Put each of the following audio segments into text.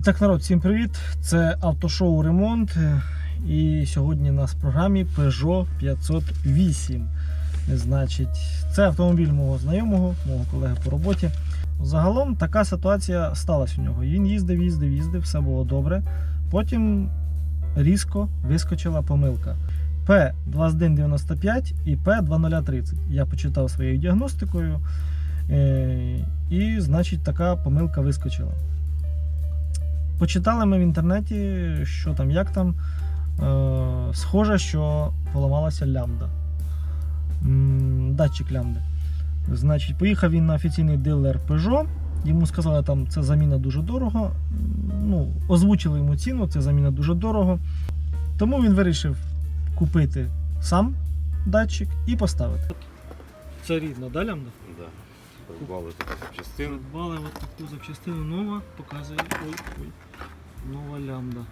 І так, народ, всім привіт! Це автошоу Ремонт. І сьогодні у нас в програмі Peugeot 508. Значить, це автомобіль мого знайомого, мого колеги по роботі. Загалом така ситуація сталася у нього. Він їздив, їздив, їздив, все було добре. Потім різко вискочила помилка. P2195 і P2030. Я почитав своєю діагностикою, е, і, значить, така помилка вискочила. Почитали ми в інтернеті, що там, як там. Е, схоже, що поламалася лямбда. Датчик лямбди. Значить, поїхав він на офіційний дилер Peugeot. Йому сказали, там це заміна дуже дорого. Ну, озвучили йому ціну, це заміна дуже дорого. Тому він вирішив купити сам датчик і поставити. Це рідна, да, лямбда? Да. Придбали таку частину. Придбали от таку запчастину нова, показує. Ой, ой. Нова лямбда.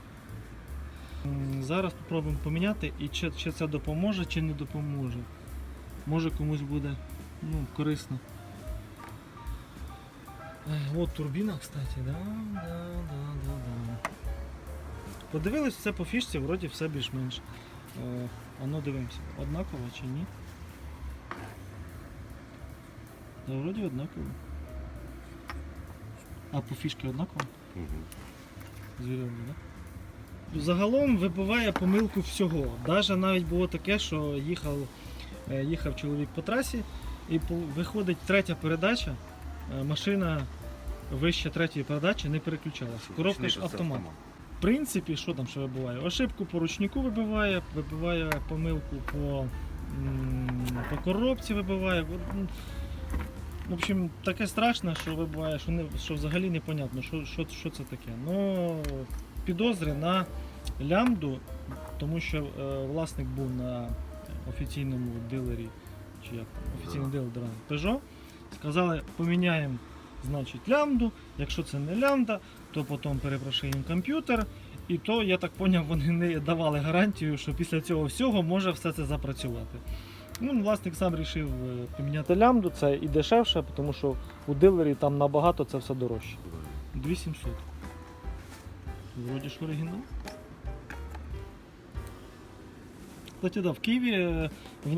Зараз спробуємо поміняти і чи, чи це допоможе, чи не допоможе. Може комусь буде ну, корисно. От турбіна, кстати, да, да, да, да, да. Подивились все по фішці, вроді все більш-менш. Е, а ну дивимося, однаково чи ні? Да, вроді однаково. А по фішки однаково? Угу. Звіряли, да? Загалом вибиває помилку всього. Даже навіть було таке, що їхав, е, їхав чоловік по трасі і виходить третя передача, е, машина вище третьої передачі не переключалася. Коробка ж автомат. В принципі, що там ще вибиває? Ошибку по ручнику вибиває, вибиває помилку по, по коробці вибиває. В общем, таке страшне, що вибиває, що, не, що взагалі непонятно, що, що, що це таке. Ну, підозри на лямбду, тому що е, власник був на офіційному дилері, чи як там, офіційний дилер Peugeot. Сказали, поміняємо значить, лямбду. Якщо це не лямбда, то потім перепрошуємо комп'ютер. І то, я так зрозумів, вони не давали гарантію, що після цього всього може все це запрацювати. Ну, власник сам вирішив е, поміняти лямбду, це і дешевше, тому що у дилері там набагато це все дорожче. 2700. Вроді ж оригінал. Кстати, да, в Києві е,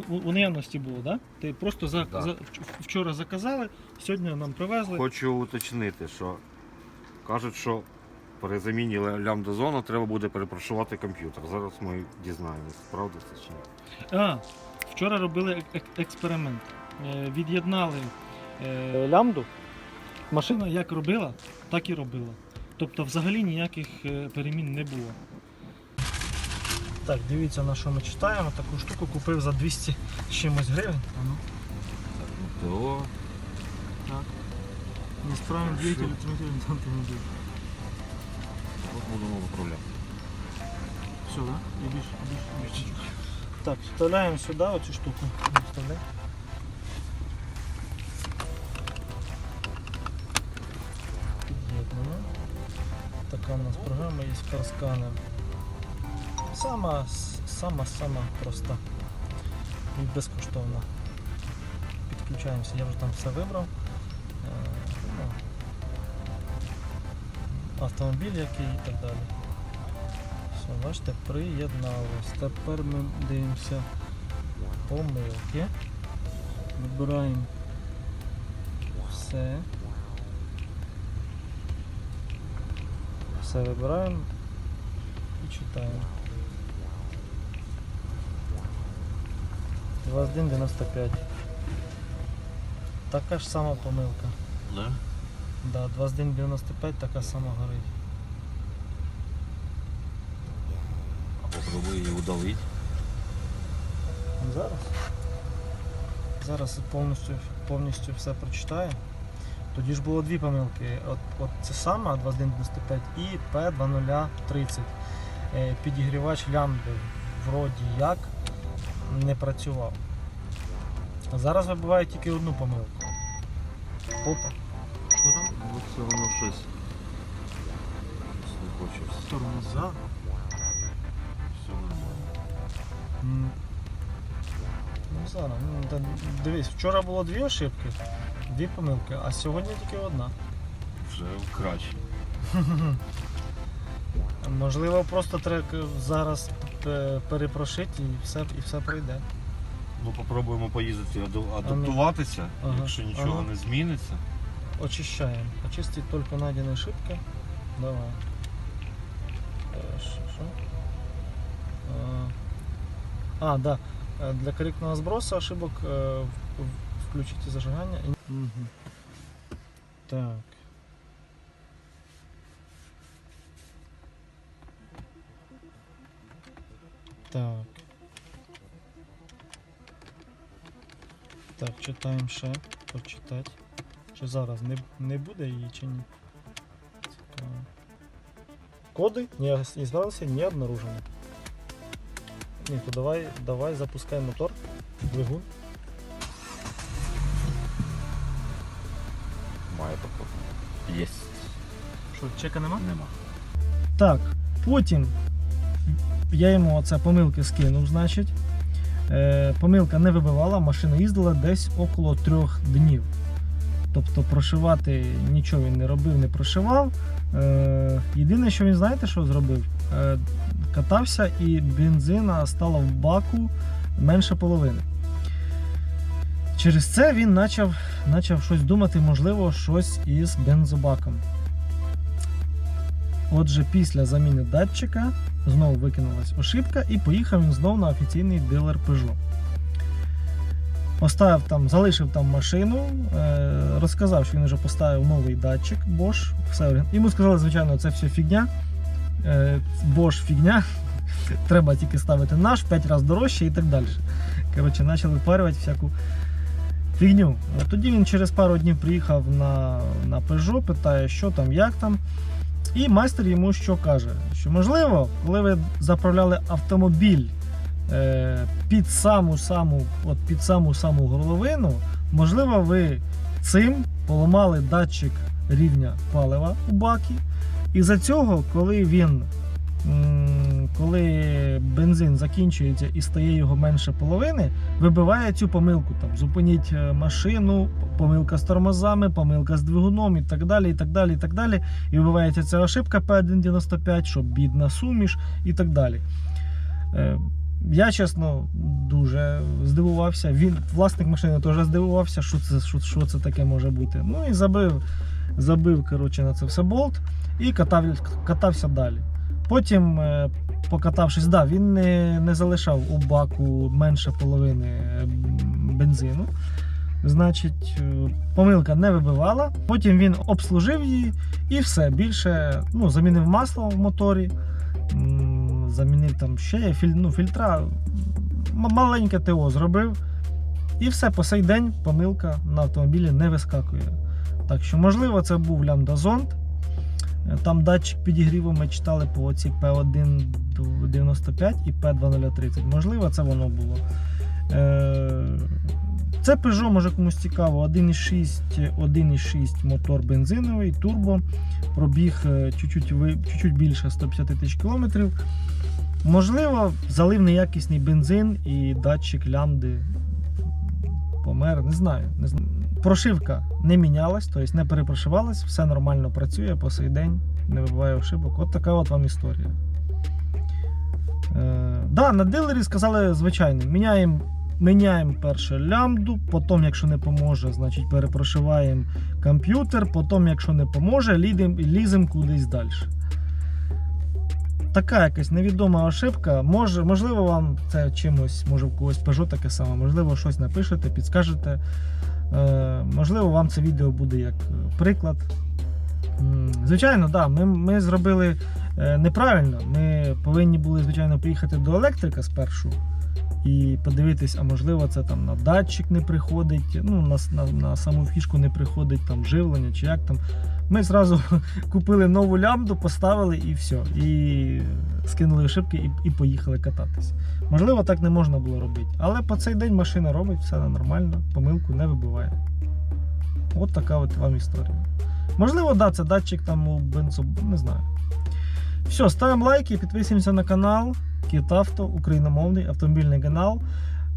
в, у- наявності було, да? Ти просто за, Да. за- вчора заказали, сьогодні нам привезли. Хочу уточнити, що кажуть, що при заміні ля- лямбда-зону треба буде перепрошувати комп'ютер. Зараз ми дізнаємось, правда це чи ні. А, вчора робили ек- ек- експеримент. Е, Від'єднали е, лямбду. Машина як робила, так і робила. Тобто взагалі ніяких е, перемін не було. Так, дивіться на що ми читаємо. Таку штуку купив за 200 з чимось гривень. Ну, То так. Несправний двигатель автомобіля автомобіль. от будемо виправляти. Все, да? І більше, більше, більше. Так, вставляємо сюди оцю штуку. Вставляй. Така у нас програма є сканер. Сама, сама, сама проста і безкоштовна. Підключаємося, я вже там все вибрав. Е, ну, Автомобіль який і так далі. Бачите, приєдналось. Тепер ми дивимося помилки. Вибираємо все. Все вибираємо і читаємо. 2195. Така ж сама помилка. Да? Да, 2195 така сама горить. А попробуй її удалити. Зараз. Зараз повністю, повністю все прочитаю. Тоді ж було дві помилки. От, от це саме 2195 і P2030. Е, Підігрівач лямбди вроді як не працював. А зараз вибиває тільки одну помилку. Опа. Що там? Ну все воно щось. Не хоче. Тормоза. Все Ну зараз, ну, та дивись, вчора було дві ошибки, дві помилки, а сьогодні тільки одна. Вже краще. Можливо, просто треба зараз е, перепрошити і все, і все пройде. Ну, попробуємо поїздити, адаптуватися. Ага, Якщо нічого ага. не зміниться. Очищаем. Очистить только найденные ошибки. Давай. Хорошо. А, да. Э, Для корректного сброса ошибок в- включите зажигание. Мгм. Так. Так. Так, читаємо ще. Почитати. Чи зараз не, не буде її чи ні? Коди не, не обнаружено. Ні, то давай, давай запускай мотор, двигун. Має таку. Єсть. Що, чека нема? Нема. Так, потім я йому оце помилки скинув, значить. Е, помилка не вибивала, машина їздила десь около трьох днів. Тобто прошивати нічого він не робив, не прошивав. Е, єдине, що він, знаєте, що зробив? Е, катався і бензина стало в баку менше половини. Через це він почав, почав щось думати, можливо, щось із бензобаком. Отже, після заміни датчика знову викинулась ошибка і поїхав він знову на офіційний дилер Peugeot. Поставив там, залишив там машину, е, розказав, що він вже поставив новий датчик Bosch. Все, йому сказали, звичайно, це все фігня. Е, Bosch фігня. Треба тільки ставити наш, 5 разів дорожче і так далі. Коротше, почали впарювати всяку фігню. Тоді він через пару днів приїхав на, на Peugeot, питає, що там, як там. І майстер йому що каже? Що можливо, коли ви заправляли автомобіль під саму саму, от під саму саму горловину, можливо, ви цим поламали датчик рівня палива у бакі. І за цього, коли він коли бензин закінчується і стає його менше половини, вибиває цю помилку. Там зупиніть е, машину, помилка з тормозами, помилка з двигуном і так далі. І так далі, і так далі. І вибивається ця ошибка P195, що бідна суміш і так далі. Я чесно дуже здивувався. Він, власник машини теж здивувався, що це, що, що це таке може бути. Ну і забив, забив коротше, на це все болт і катав, катався далі. Потім, е, покатавшись, да, він не, не залишав у баку менше половини е, бензину. Значить, е, помилка не вибивала. Потім він обслужив її і все. Більше ну, замінив масло в моторі, замінив там ще філь, ну, фільтра. Маленьке ТО зробив. І все, по сей день помилка на автомобілі не вискакує. Так що, можливо, це був лямбда-зонд. Е, Там датчик підігріву ми читали по оці P195 і P2030. Можливо, це воно було. Е, Це Peugeot, може комусь цікаво. 1,6 1,6 мотор бензиновий, турбо. Пробіг е, чуть-чуть, більше 150 тисяч кілометрів. Можливо, залив неякісний бензин і датчик лямди помер. Не знаю. Не знаю. Прошивка не мінялась, тобто не перепрошивалась, все нормально працює по сей день, не вибиває ошибок. От така от вам історія. Е, да, на дилері сказали звичайно, міняємо Міняємо перше лямбду, потім, якщо не поможе, значить перепрошиваємо комп'ютер, потім, якщо не поможе, ліземо лізем кудись далі. Така якась невідома ошибка. Може, можливо, вам це чимось, може в когось Peugeot таке саме, можливо, щось напишете, підскажете. Е, можливо, вам це відео буде як е, приклад. Звичайно, да, ми, ми зробили е, неправильно. Ми повинні були, звичайно, поїхати до електрика спершу і подивитись, а можливо, це там на датчик не приходить, ну, на, на, на саму фішку не приходить там живлення чи як там. Ми зразу купили нову лямбду, поставили і все. І скинули ошибки і, і поїхали кататись. Можливо, так не можна було робити. Але по цей день машина робить все нормально, помилку не вибиває. От така от вам історія. Можливо, да, це датчик там у бензо, не знаю. Все, ставимо лайки, підписуємося на канал. Кітавто, україномовний автомобільний канал.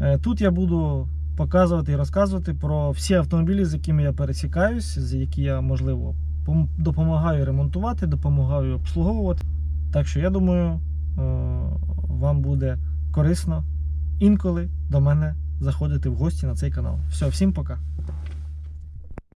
Е, Тут я буду показувати і розказувати про всі автомобілі, з якими я пересікаюсь, з які я, можливо, допомагаю ремонтувати, допомагаю обслуговувати. Так що я думаю, е, вам буде корисно інколи до мене заходити в гості на цей канал. Все, всім пока.